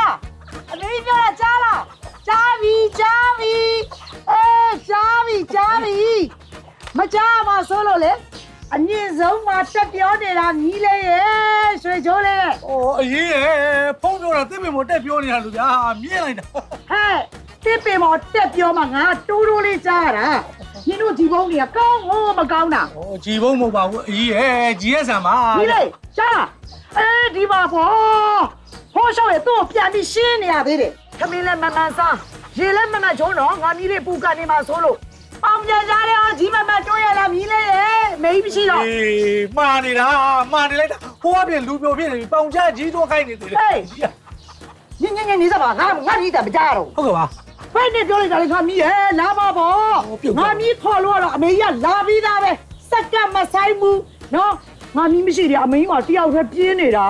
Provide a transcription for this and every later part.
လားအမေပြောတာကြားလားကြားပြီကြားပြီအေးကြားပြီကြားပြီမကြားမှာဆိုလို့လေအမြင့်ဆုံးမှာတက်ပြောနေတာမြည်လေးရဲ့ရွှေချိုးလေးရဲ့။အော်အရေးရဲ့ဖုန်းပြောတာတစ်ပင်မတက်ပြောနေတာလူဗျာမြင်လိုက်တာဟဲ့တစ်ပင်မော်တက်ပြောမှငါတိုးတိုးလေးကြားရတာညီတို့ဒီဘုံတွေကကောင်းဟိုးမကောင်းတာ။အော်ကြည်ဖုန်းမဟုတ်ပါဘူးအရေးရဲ့ကြည်ရဲ့ဆံပါဒီလေရှားအဲဒီမှာပေါ့ ဟိုးရှောက်ရဲ့သူ့ကိုပြန်ပြီးရှင်းနေရသေးတယ်ခမင်းလည်းမမှန်စားရေလည်းမမှန်ချုံးတော့ငါမီးလေးပူကနေမှာဆိုလို့အောင်ပြန်ကြတယ်အောင်ကြီးမမှန်တွန်းရလားမီးလေးရဲ့မေးမရှိတော့ အေးမှားနေတာမှားနေလိုက်တာဟိုကပြင်လူပြိုပြနေပြီပေါင်ချကြီးတော့ခိုင်းနေသေးတယ်ညင်ညင်ညင်နေစပါငါငါကြီးတာမကြတော့ဟုတ်ကဲ့ပါဘယ်နဲ့ပြောလိုက်တာလဲငါမီးရဲ့လာပါပေါ့ငါမီးခေါ်လို့တော့အမေကြီးကလာပြီးသားပဲစက်ကမဆိုင်ဘူးနော်ငါမီးမရှိတယ်အမေကြီးကတယောက်တည်းပြင်းနေတာ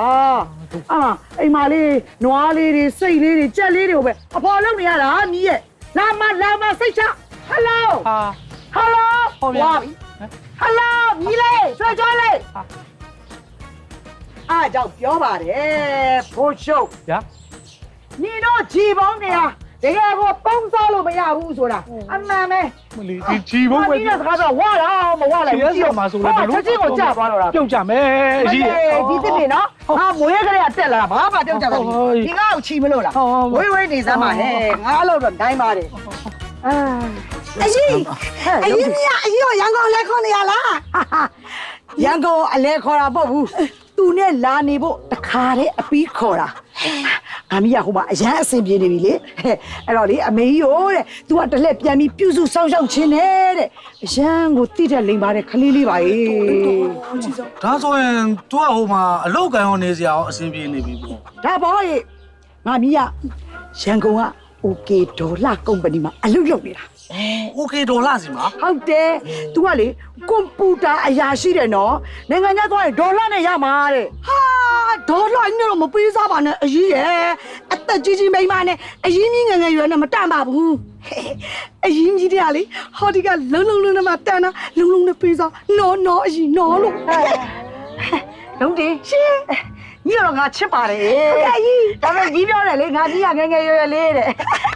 အာအိမ်မလေးနွားလေးတွေစိတ်လေးတွေကြက်လေးတွေကိုပဲအဖော်လုပ်နေရတာမီးရဲ့လာမလာမစိတ်ချဟယ်လိုဟာ ဟယ်လိုဟုတ်ဗျာဟယ်လိုမီးလေးဆွဲကြွလေးအားကြောင့်ပြောပါတယ်ဖိုးရှုပ်ဗျာ ညီတို့ဂျီပေါင်းနေရ တကယ်ကိုပုံစားလို့မရဘူးဆိုတာအမှန်ပဲမလီဒီကြည်ဖုန်းပဲဒီကစကားတော့ဝါတော့မဝါလိုက်ဒီရက်မှာဆိုလည်းဘယ်လိုချက်ချင်းကိုကြာသွားတော့တာပြုတ်ကြမယ်အရေးရဲ့ဒီတစ်ပြီနော်ဟာမွေးကလေးကတက်လာတာဘာမှပြုတ်ကြပါဟုတ်ဘူးဟုတ်ဒီကောင်ချီမလို့လားဟုတ်ဟုတ်ဝေးဝေးနေစမ်းပါဟဲ့ငါလို့တော့တိုင်းပါတယ်အာအကြီးဟဲ့အကြီးမြအကြီးကိုရန်ကုန်လက်ခွန်နေရလားရန်ကုန်အလဲခေါ်တာပေါ့ဘူးသူနဲ့လာနေဖို့တခါတည်းအပီးခေါ်တာ အမီးကဟိုမှာအရန်အဆင်ပြေနေပြီလေအဲ့တော့လေအမေကြီးဟိုတဲ့ तू ကတလှည့်ပြန်ပြီးပြုစုစောင့်ရှောက်ခြင်းနဲ့တဲ့အရန်ကိုတိတဲ့လိမ်ပါတဲ့ခလေးလေးပါရေးဒါဆိုရင် तू ကဟိုမှာအလောက်ကန်ရောနေစရာရောအဆင်ပြေနေပြီပေါ့ဒါဘောရေငါမီးကရန်ကုန်က OK ဒေါ်လာကုမ္ပဏီမှာအလုပ်လုပ်နေတာ โอเคဒေါ်လာစီမှာ ဟုတ်တယ် तू ကလေကွန်ပျူတာအရာရှိတယ်နော်နိုင်ငံခြားသွားရင်ဒေါ်လာနဲ့ရမှာတဲ့ ဟာဒေါ်လာနဲ့တော့မပေးစားပါနဲ့အကြီးရဲ့အသက်ကြီးကြီးမိန်းမနဲ့အရင်ကြီးငယ်ငယ်ရွယ်နဲ့မတန်ပါဘူးအရင်ကြီးတွေကလေဟောဒီကလုံလုံလုံနဲ့မှတန်တာလုံလုံနဲ့ပေးစားနော်နော်အရင်နော်လို့ လုံးတင်ရှင် ညီတော့ငါချစ်ပါတယ်ဟုတ်ကဲ့ကြီးဒါပေမဲ့ကြီးပြောတယ်လေငါကြီးကငယ်ငယ်ရွယ်ရွယ်လေးတဲ့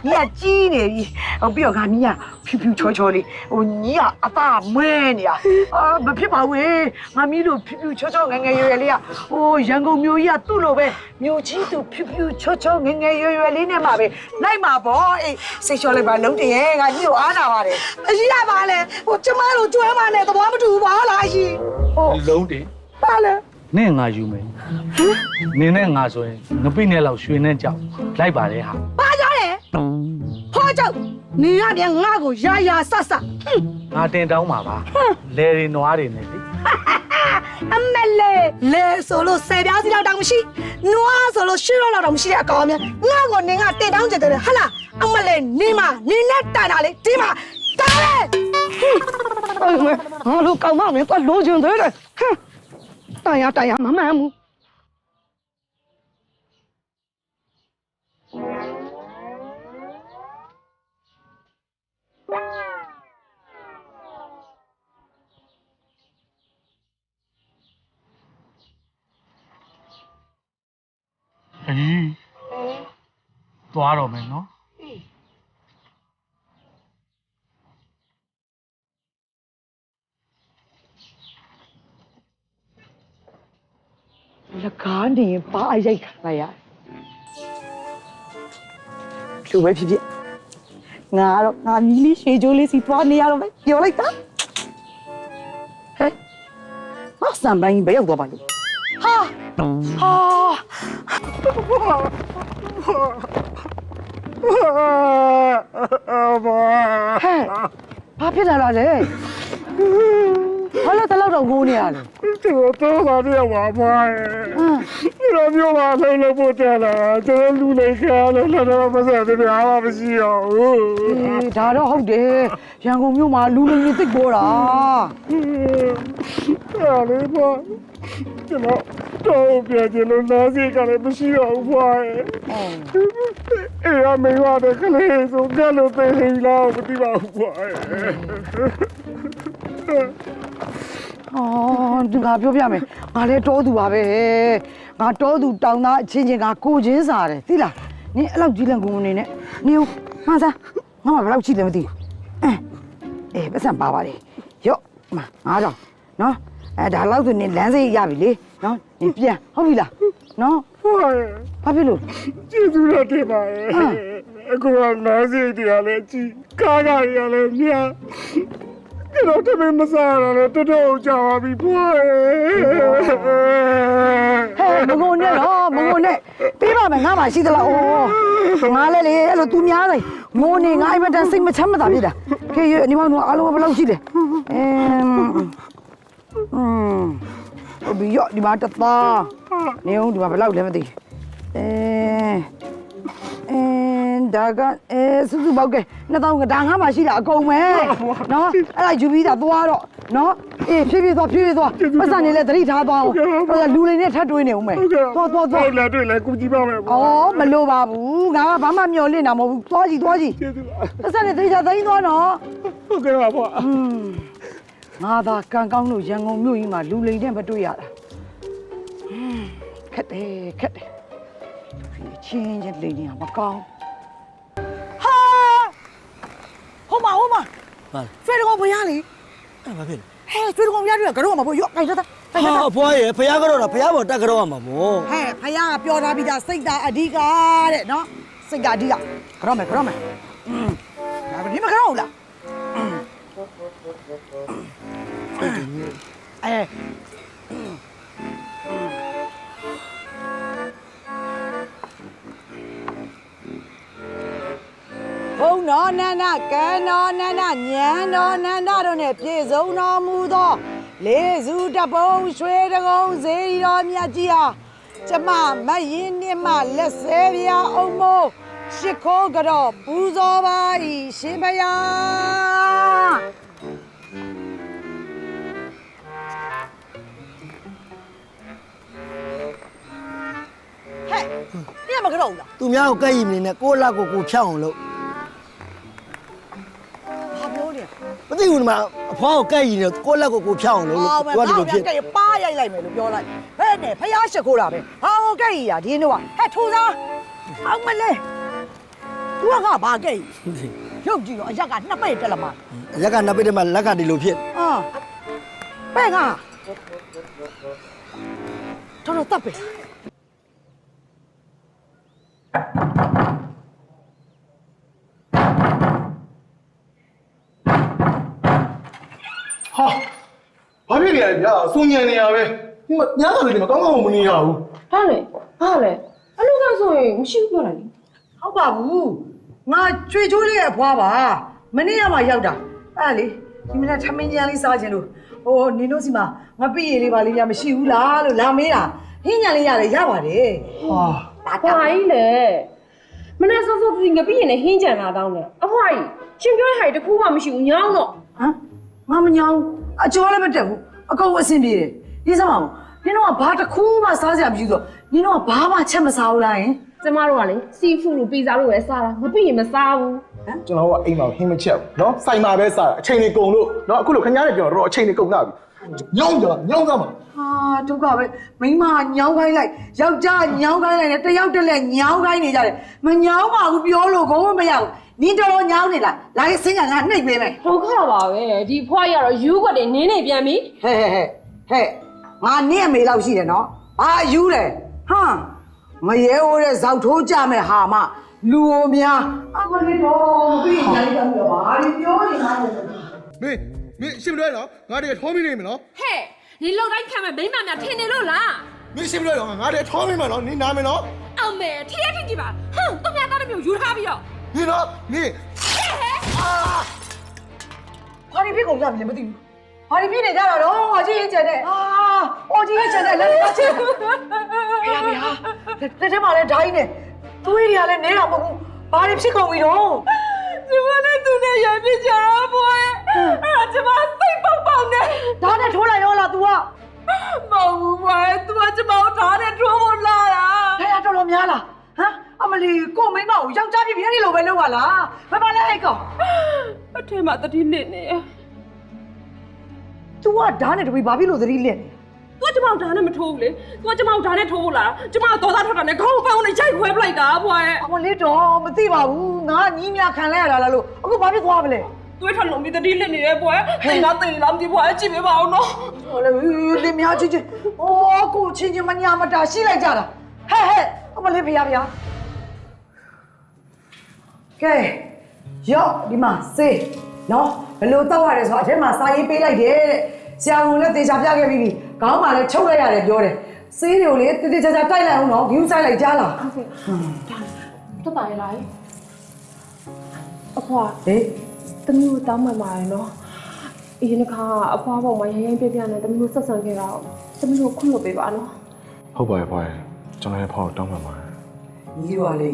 ညီကကြီးနေပြီဟိုပြီးတော့ငါမီးကဖြူဖြူချောချောလေးဟိုညီကအသားမွဲနေတာအာမဖြစ်ပါဘူးငါမီးတို့ဖြူဖြူချောချောငယ်ငယ်ရွယ်ရွယ်လေးကဟိုရန်ကုန်မြို့ကြီးကသူ့လိုပဲမြို့ကြီးသူဖြူဖြူချောချောငယ်ငယ်ရွယ်ရွယ်လေးနဲ့မှပဲလိုက်မှာပေါ့အေးစိတ်ချောလိုက်ပါလုံးတင်ရဲ့ငါကြီးကိုအားနာပါတယ်အကြီးရပါလေဟိုကျမတို့ကျွဲမနဲ့သဘောမတူဘူးပါလားအကြီးလုံးတယ်ပါလေနင့်ငါယူမယ် နင်းနဲ့ငါဆိုရင်ငပိနဲ့လောက်ရွှေနဲ့ကြောက်လိုက်ပါလေဟာပါကြတယ်ဖောကြောက်နေရပြန်ငါ့ကိုရာရာဆဆဟွန်းငါတင်တောင်းပါပါလဲတွေနွားတွေနဲ့လေအမလေးလေဆိုလို့ဆယ်ပြားစီလောက်တောင်မရှိနွားဆိုလို့ရှင်းတော့လောက်တောင်မရှိတဲ့အကောင်များငါ့ကိုနင်ကတင်တောင်းကြတယ်ဟဟလားအမလေးနေမနေနဲ့တန်တာလေဒီမှာတားလေငါတို့ကောင်းမောင်နဲ့တော့လိုချင်သေးတယ်ဟမ်တိုင်ရတိုင်ရမမှန်ဘူး အေးသွားတော့မယ်နော်လကားနေရင်ပါအရိုက်ခံလိုက်ရတယ်လူပဲဖြစ်ဖြစ်ငါကတော့ငါမီးလေးရွှေကြိုးလေးစီသွားနေရတော့မယ်ပြောလိုက်တာဟဲ့မဆန်ပိုင်းဘယ်ရောက်သွားပါလဲဟာဟာ ဟဲ့ဘာဖြစ်လာတာလဲဘာလို့တလောက်တော့ငိုနေရလဲသူတော့ပါတော့ဝါပါရဲ့ဒီလိုမျိုးပါဆိုင်လို့ပို့တယ်လားကျွန်တော်လူလေးခါလို့လည်းတော့မဆက်သေးဘူးအားမရှိတော့ဘူးဒါတော့ဟုတ်တယ်ရန်ကုန်မြို့မှာလူလူကြီးသိပ်ပေါ်တာအဲ့လေပေါ့ကျွန်တော် တော့ပြန်ကျင်လို့နားစီကလည်းမရှိတော့ဘူးဖွာရဲ့အေးအမေရတဲ့ကလေးဆိုကလို့သိနေလားမသိပါဘူးဖွာရဲ့အော်သူကပြောပြမယ်ငါလည်းတောသူပါပဲငါတောသူတောင်သားအချင်းချင်းကကိုချင်းစားတယ်သိလားနင်အဲ့လောက်ကြီးလန်ကုန်နေနဲ့နင်မစားငါမဘယ်လောက်ကြီးလဲမသိဘူးအေးပတ်စံပါပါလေရော့မငါတော့နော် အဲဒါလောက်ဆိုနင်လမ်းစိတ်ရပြီလေနော်နင်ပြန်ဟုတ်ပြီလားနော်ဖွားဘာဖြစ်လို့ကျေးဇူးတော်တင်ပါရဲ့အခုကနားစီတရားလည်းကြည်ကားကားရလည်းမြာကျွန်တော်တမင်မစားရတော့တော်တော်ကြာပါပြီဖွားဟဲ့မငုံနဲ့တော့မငုံနဲ့ပေးပါမယ်ငါမှရှိသလားဩငါလည်းလေအဲ့လိုသူများလိုက်ငိုနေငါအိမ်မတန်စိတ်မချမ်းမသာဖြစ်တာခေရညီမတို့အားလုံးဘယ်လောက်ရှိလဲအင်း อืมဘီရော့ဒီမှာတသားနေအောင်ဒီမှာဘယ်လောက်လဲမသိအဲအဲဒါကအဲစုစုပေါက်ကဲ2000ဒါငါမှရှိတာအကုန်ပဲနော်အဲ့ဒါယူပြီးတာသွားတော့နော်အေးဖြည်းဖြည်းသွားဖြည်းဖြည်းသွားပတ်စံနေလဲသတိထားသွားအောင်ဟိုလူတွေနဲ့ထပ်တွေးနေအောင်မယ်သွားသွားသွားဟုတ်လားတွေ့လဲကုကြည့်ပါမယ်ဩမလိုပါဘူးငါကဘာမှမျောလင့်တာမဟုတ်ဘူးသွားကြည့်သွားကြည့်ပတ်စံနေသတိထားသတိသွားနော်ဟုတ်ကဲ့ပါဗျာ ငါသာကံကောင်းလို့ရန်ကုန်မြို့ကြီးမှာလူလိမ်တဲ့မတွေ့ရတာဟင်းခက်တယ်ခက်တယ်ဒီချင်းချင်းလိမ်နေတာမကောင်းဟာဟိုမှာဟိုမှာဟာကျွေးတော်ဘုရားလေအဲ့ဘာဖြစ်လဲဟဲ့ကျွေးတော်ဘုရားတွေ့ကတော့မှာဘို့ရော့ခိုင်သားဟာအဖွားရဲ့ဖះကတော့တာဖះပေါ်တက်ကတော့မှာမို့ဟဲ့ဖះကပြောထားပြီးသားစိတ်သာအဓိကတဲ့နော်စိတ်သာအဓိကကတော့မယ်ကတော့မယ်อืมဒါပေမဲ့မကတော့ဘူးလား အဲဘုံတော်နန္ဒကံတော်နန္ဒညံတော်နန္ဒတို့နဲ့ပြည့်စုံတော်မူသော လေးစုတပုံရွှေတကုံဇေဒီတော်မြတ်ကြီးဟာကျမမတ်ရင်နှင့်မှလက်ဆဲပြာအောင်မို့ရှ िख ိုးကတော့ပူဇော်ပါ၏ရှင်ဘုရား ဟဲ့နင်ကမကြောက်ဘူးလားသူများကိုကဲ့ရီမနေနဲ့ကိုယ့်လက်ကိုကိုယ်ဖြောက်အောင်လုပ်ဘာပြောနေလဲမသိဘူးဒီမှာအဖွားကိုကဲ့ရီနေကိုယ့်လက်ကိုကိုယ်ဖြောက်အောင်လုပ်လို့သူကဒီလိုဖြစ် ကဲ့ပါရိုက်လိုက်မယ်လို့ပြောလိုက်ဟဲ့နဲ့ဖျားရှက်ခိုးတာပဲဟာဟိုကဲ့ရီရာဒီနေ့ကဟဲ့ထူစားအောင်မလဲသူကကဘာကဲ့ရီရုပ်ကြည့်တော့အရက်ကနှစ်ပိတ်တက်လာမှာရက်ကနှစ်ပိတ်တည်းမှာလက်ကဒီလိုဖြစ်အာပဲ့ကတော်တော်တတ်ပဲ ဘာဖြစ်နေရလဲဗျာအဆုံညံနေရပဲဒီမှာညကလေးဒီမှာကောင်းကောင်းမနေရဘူးဒါနဲ့ဟာလေအလုပ်ကဆိုရင်မရှိဘူးပြောတာလေဟုတ်ပါဘူးငါကြွေချိုးလေးရဲ့ဖွားပါမနေ့ကမှရောက်တာအဲ့ဒါလေဒီမနေ့ထမင်းကြမ်းလေးစားခြင်းလို့ဟိုနင်တို့စီမှာငါပြည့်ရည်လေးပါလေးများမရှိဘူးလားလို့လာမေးတာဟင်းညာလေးရတယ်ရပါတယ်ဟာဘာကြီးလဲမနေ့စောစောဒီငပြည့်ရင်လည်းဟင်းကြံလာတော့တယ်အဖွားကြီးရှင်ပြောတဲ့ဟာတခုမှမရှိဘူးညောင်းတော့ဟမ်ငါမညောင်းအကျော်လည်းမတက်ဘူး အကုန်အဆင်ပြေတယ်ဒီစမအောင်နင်တို့ကဘာတစ်ခုမှစားစရာမရှိဘူးဆိုနင်တို့ကဘာမှချက်မစားဘူးလားယင် ကျမတို့ကလေစီဖူလို့ပီဇာလို့ပဲစားတာငပြည့်ရင်မစားဘူး ကျွန်တော်ကအိမ်မှာဟင်းမချက်ဘူးเนาะစိုက်မှာပဲစားတာအချိန်တွေကုန်လို့เนาะအခုလိုခင်ဗျားလည်းပြောတော့အချိန်တွေကုန်လာပြီညောင်းကြလားညောင်းသားမှာ ဟာဒုက္ခပဲမိန်းမညောင်းခိုင်းလိုက်ယောက်ျားညောင်းခိုင်းလိုက်နဲ့တယောက်တစ်လက်ညောင်းခိုင်းနေကြတယ်မညောင်းပါဘူးပြောလို့ကိုမရဘူး နင်တော်တော်ညောင်းနေလားလာရေးစင်းကငါနှိပ်ပေးမယ်ဒုက္ခပါပဲဒီဖွားရတော့ယူခွက်တွေနင်းနေပြန်ပြီဟဲ့ဟဲ့ဟဲ့ဟဲ့ငါနင့်အမေလောက်ရှိတယ်နော်ဘာယူလဲဟမ်မရဲဝတဲ့ဇောက်ထိုးကြမဲ့ဟာမလူအိုများအမလေးတော့ပြီးညာလေးကပြောဘာလို့ပြောနေမှာလဲမင်းမင်းရှင်းမလွဲတော့ငါတည်းထောမိနေမယ်နော်ဟဲ့နေလောက်တိုင်းခံမဲ့မိမများထင်နေလို့လားမင်းရှင်းမလွဲတော့ငါတည်းထောမိမယ်နော်နင်းနာမယ်နော်အောင်မဲထီးရထီးကြည့်ပါဟမ်သူများသားတစ်မျိုးယူထားပြီးတော့ နင်းတော့နင်းဘာဒီဖြစ်ကုန်ကြပြီလဲမသိဘူးဘာဒီဖြစ်နေကြတာတော့အကြီးရင်ကျန်တဲ့အာအော်ကြီးရင်ကျန်တဲ့လက်လက်ချင်းဖေရဖေရလက်ထဲမှာလည်းဓာတ်ကြီးနဲ့သွေးတွေကလည်းနေတာမဟုတ်ဘူးဘာဒီဖြစ်ကုန်ပြီတော့ကျမနဲ့သူနဲ့ရပြကြတော့ဘွယ်အဲ့ဒါကျမစိတ်ပေါက်ပေါက်နေဓာတ်နဲ့ထိုးလိုက်ရောလား तू ကမဟုတ်ဘူးဘွယ်သူကကျမကိုထားတဲ့ထိုးဖို့လာတာဟဲ့တော်တော်များလားဟ မ်အမလီကိုမိမ့်မကိုယောက်ျားပြပြအဲ့ဒီလိုပဲလုပ်ပါလားဘယ်ပါလဲအဲ့ကောင် အထက်မှာတတိလစ်နေ तू ကဓာတ်နဲ့တပီဘာဖြစ်လို့သတိလင့်နေသူကကျမတို့ဓာတ်နဲ့မထိုးဘူးလေသူကကျမတို့ဓာတ်နဲ့ထိုးလာကျမတို့ဒေါသထွက်တာနဲ့ခေါင်းပေါင်းနဲ့ရိုက်ခွဲပလိုက်တာအဖွားရဲ့အမလေးတော့မသိပါဘူးငါညီးမြခံလဲရတာလားလို့အခုဘာဖြစ်သွားမလဲသွေးထွက်လုံးပြီးတတိလစ်နေတယ်ဖွားရဲ့တိတ်ငါတိတ်လားမသိဖွားရဲ့ကြည့်ပေးပါအောင်နော်ဟိုလေလင်များချင်းချင်းအော်ကိုချင်းချင်းမညာမတာရှိလိုက်ကြတာဟဲ့ဟဲ့အမလေးဖေရဖေရ ကဲရော့ဒီမှာစေးနော်ဘယ်လိုတောက်ရတယ်ဆိုတော့အထက်မှာစာရေးပေးလိုက်တယ်တဲ့ဆရာဝန်လည်းတေချာပြခဲ့ပြီးပြီခေါင်းမှာလည်းချုပ်လိုက်ရတယ်ပြောတယ်စေးတွေကိုလေတေတေချာချာတိုက်လိုက်အောင်နော်ဂယူးဆိုင်လိုက်ကြားလားတက်တာရလားအဖွားဟေးတမျိုးတောင်းမှန်ပါတယ်နော်အရင်တစ်ခါအဖွားပေါ်မှာရရင်ပြပြနဲ့တမျိုးဆက်ဆံခဲ့တာတမျိုးခွင့်လို့ပေးပါနော်ဟုတ်ပါရဲ့ဖွားရဲ့ကျွန်တော်ရဲ့ဖောက်တောင်းပန်ပါတယ် ညီတော်လေ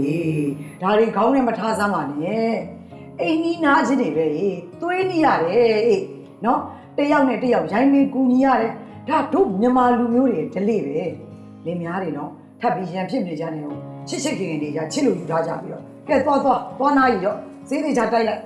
ဒါတွေခေါင်းနဲ့မထားစမ်းပါနဲ့အိမ်ကြီးနာချင်းတွေပဲသွေးနေရတယ်အေးနော်တယောက်နဲ့တယောက်ရိုင်းမေးကူညီရတယ်ဒါတို့မြန်မာလူမျိုးတွေဒလိပဲလင်များတွေနော်ထပ်ပြီးရန်ဖြစ်နေကြနေအောင်ချစ်ချစ်ခင်ခင်တွေကြချစ်လို့ယူထားကြပြီးတော့ကဲသွားသွားသွားနာရီတော့ဈေးတွေချတိုက်လိုက်